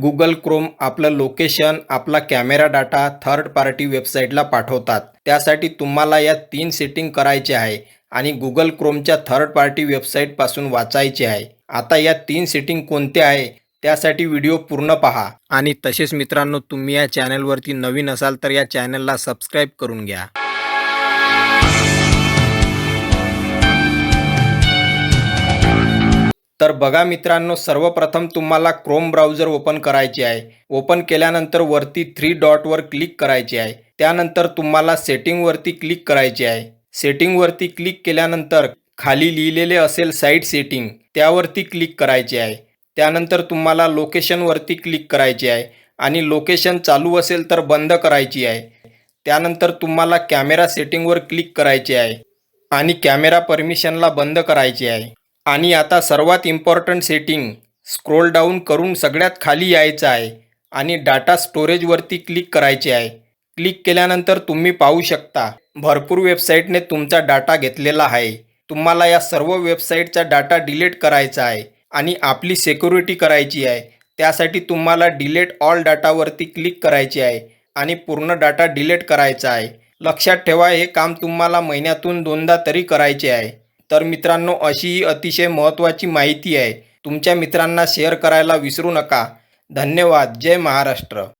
Google Chrome आपलं location आपला camera data third party वेबसाईटला पाठवतात. त्यासाठी तुम्हाला या तीन सेटिंग करायचे आहे आणि गुगल क्रोमच्या थर्ड पार्टी वेबसाईटपासून वाचायचे आहे. आता या तीन सेटिंग कोणत्या आहे? त्यासाठी व्हिडिओ पूर्ण पहा. आणि तसेच मित्रांनो तुम्ही या चॅनलवरती नवीन असाल तर या चॅनलला सबस्क्राईब करून घ्या. तर बघा मित्रांनो सर्वप्रथम तुम्हाला क्रोम ब्राउझर ओपन करायचे आहे. ओपन केल्यानंतर वरती थ्री डॉटवर क्लिक करायचे आहे. त्यानंतर तुम्हाला सेटिंगवरती क्लिक करायचे आहे. सेटिंगवरती क्लिक केल्यानंतर खाली लिहिलेले असेल साईट सेटिंग त्यावरती क्लिक करायचे आहे. त्यानंतर तुम्हाला लोकेशनवरती क्लिक करायचे आहे आणि लोकेशन चालू असेल तर बंद करायची आहे. त्यानंतर तुम्हाला कॅमेरा सेटिंगवर क्लिक करायचे आहे आणि कॅमेरा परमिशनला बंद करायचे आहे. आणि आता सर्वात इम्पॉर्टंट सेटिंग स्क्रोल डाऊन करून सगळ्यात खाली यायचं आहे आणि डाटा स्टोरेजवरती क्लिक करायचे आहे. क्लिक केल्यानंतर तुम्ही पाहू शकता भरपूर वेबसाईटने तुमचा डाटा घेतलेला आहे. तुम्हाला या सर्व वेबसाईटचा डाटा डिलीट करायचा आहे आणि आपली सिक्युरिटी करायची आहे. त्यासाठी तुम्हाला डिलीट ऑल डाटावरती क्लिक करायची आहे आणि पूर्ण डाटा डिलीट करायचा आहे. लक्षात ठेवा हे काम तुम्हाला महिन्यातून दोनदा तरी करायचे आहे. तर मित्रांनो अशी ही अतिशय महत्त्वाची माहिती आहे. तुमच्या मित्रांना शेअर करायला विसरू नका. धन्यवाद. जय महाराष्ट्र.